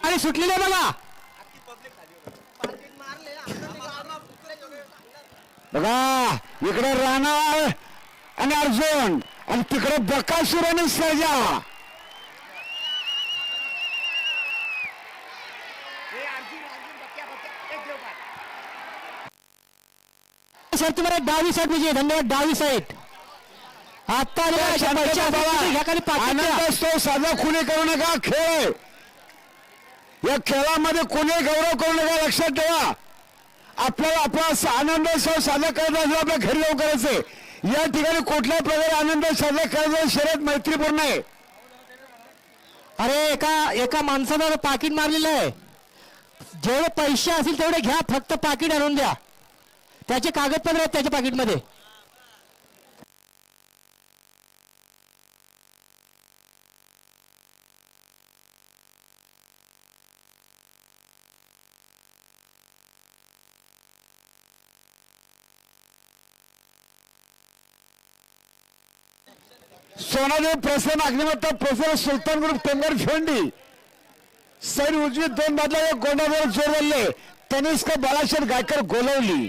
आणि सुटलेले बघा. बघा इकडे राणा आणि अर्जुन आणि तिकडे बकासूर आणि सर्जा. सर तुम्हाला डावी साईड म्हणजे धन्यवाद डावी साईड. आता. आनंद असतो साधा खुले करू नका खेळ. या खेळामध्ये कोणी गौरव करू नका लक्षात ठेवा. आपल्याला आपला आनंद साजरा करत असेल आपल्या घरी जाऊ करायचंय. या ठिकाणी कुठल्या प्रकारे आनंद साजरा करायचा शर्यत मैत्रीपूर्ण आहे. अरे एका एका माणसानं पाकिट मारलेलं आहे. जेवढे पैसे असतील तेवढे घ्या फक्त पाकिट आणून द्या. त्याचे कागदपत्र आहेत त्याच्या पाकिटमध्ये. सोनादेव प्रसन्न अग्निमत्ता प्रसन्न सुलतान ग्रुप टेंगर भिवंडी सैर उजवी दोन बाजूला एक गोंडावर जोर धरले तनिष्क गायकर गोलवली.